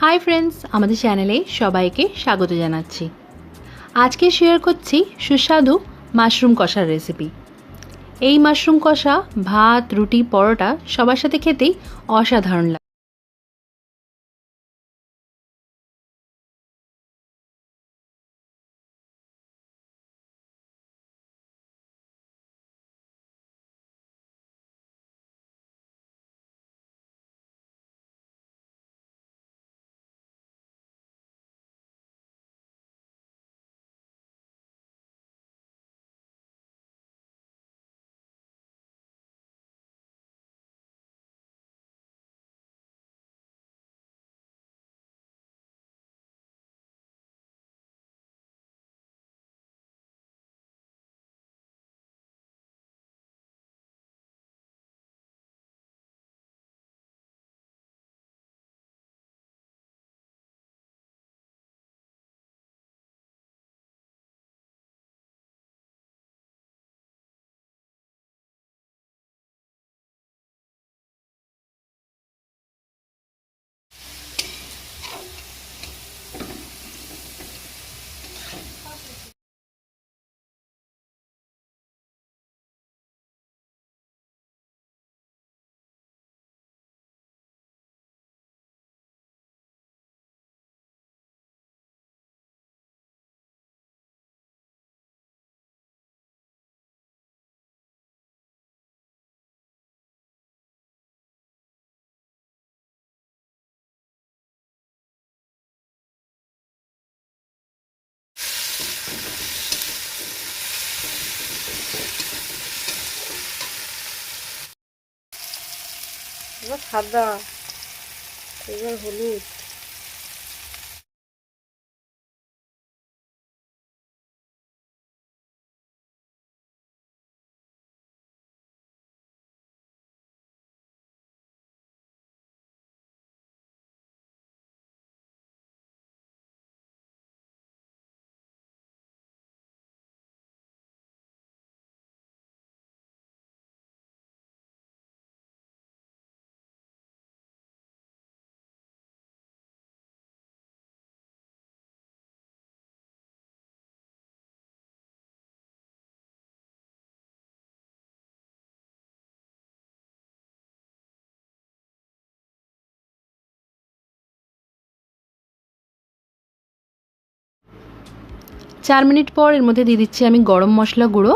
Hi friends আমাদের চ্যানেলে সবাইকে স্বাগত জানাচ্ছি। আজকে শেয়ার করছি সুস্বাদু মাশরুম কষার রেসিপি এই মাশরুম কষা, ভাত, রুটি, পরোটা সবার সাথে খেতেই অসাধারণ লাগে এবার সাদা এবার হলুদ। চার মিনিট পর এর মধ্যে দিয়ে দিচ্ছি আমি গরম মশলা গুঁড়ো,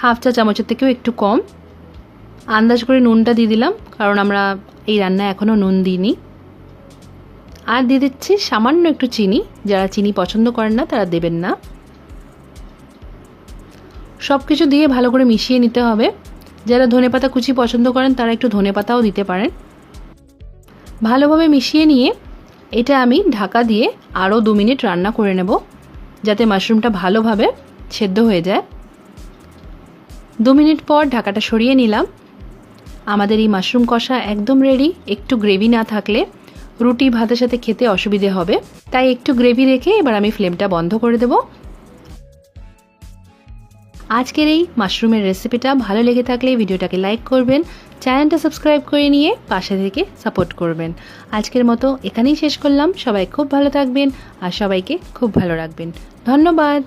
হাফ চা চামচের থেকেও একটু কম। আন্দাজ করে নুনটা দিয়ে দিলাম, কারণ আমরা এই রান্নায় এখনও নুন দিইনি। আর দিয়ে দিচ্ছি সামান্য একটু চিনি, যারা চিনি পছন্দ করেন না তারা দেবেন না। সব কিছু দিয়ে ভালো করে মিশিয়ে নিতে হবে। যারা ধনেপাতা কুচি পছন্দ করেন তারা একটু ধনেপাতাও দিতে পারেন। ভালোভাবে মিশিয়ে নিয়ে এটা আমি ঢাকা দিয়ে আরও দু মিনিট রান্না করে নেব। যাতে মাশরুমটা ভালোভাবে সেদ্ধ হয়ে যায়। দু মিনিট পর ঢাকাটা সরিয়ে নিলাম। আমাদের এই মাশরুম কষা একদম রেডি একটু গ্রেভি না থাকলে রুটি ভাতের সাথে খেতে অসুবিধে হবে। তাই একটু গ্রেভি রেখে এবার আমি ফ্লেমটা বন্ধ করে দেব। আজকের এই মাশরুমের রেসিপিটা ভালো লেগে থাকলে ভিডিওটাকে লাইক করবেন চ্যানেলটা সাবস্ক্রাইব করে নিয়ে পাশে থেকে সাপোর্ট করবেন। আজকের মতো এখানেই শেষ করলাম। সবাই খুব ভালো থাকবেন আর সবাইকে খুব ভালো রাখবেন। ধন্যবাদ।